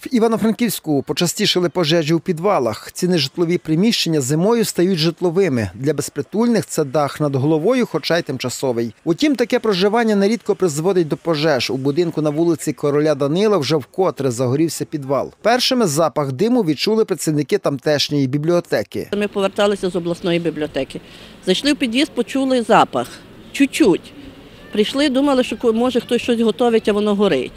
В Івано-Франківську почастішили пожежі у підвалах. Ці нежитлові приміщення зимою стають житловими. Для безпритульних це дах над головою, хоча й тимчасовий. Утім, таке проживання нерідко призводить до пожеж. У будинку на вулиці Короля Данила вже вкотре загорівся підвал. Першими запах диму відчули працівники тамтешньої бібліотеки. Ми поверталися з обласної бібліотеки. Зайшли в під'їзд, почули запах. Чуть-чуть. Прийшли, думали, що може хтось щось готовить, а воно горить.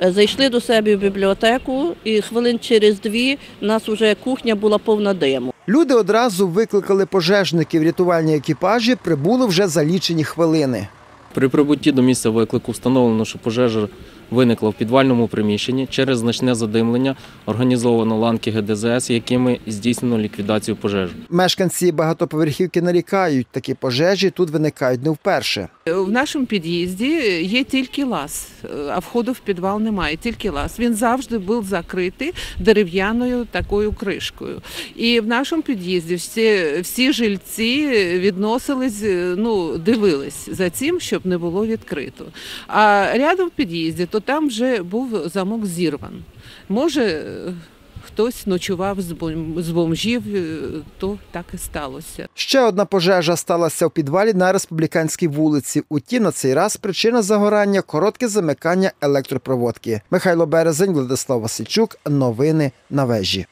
Зайшли до себе в бібліотеку, і хвилин через дві у нас вже кухня була повна диму. Люди одразу викликали пожежників. Рятувальні екіпажі прибули вже за лічені хвилини. При прибутті до місця виклику встановлено, що пожежа виникла в підвальному приміщенні через значне задимлення. Організовано ланки ГДЗС, якими здійснено ліквідацію пожежі. Мешканці багатоповерхівки нарікають, такі пожежі тут виникають не вперше. В нашому під'їзді є тільки лаз, а входу в підвал немає, тільки лаз. Він завжди був закритий дерев'яною такою кришкою. І в нашому під'їзді всі, всі жильці відносились, ну, дивились за цим, щоб не було відкрито. А рядом в під'їзді, то там вже був замок зірван. Може, е, хтось ночував з бом- з бомжів, е, то так і сталося. Ще одна пожежа сталася у підвалі на республіканській вулиці. Утім, на цей раз причина загорання коротке замикання електропроводки. Михайло Березень, Владислав Васильчук. Новини на вежі.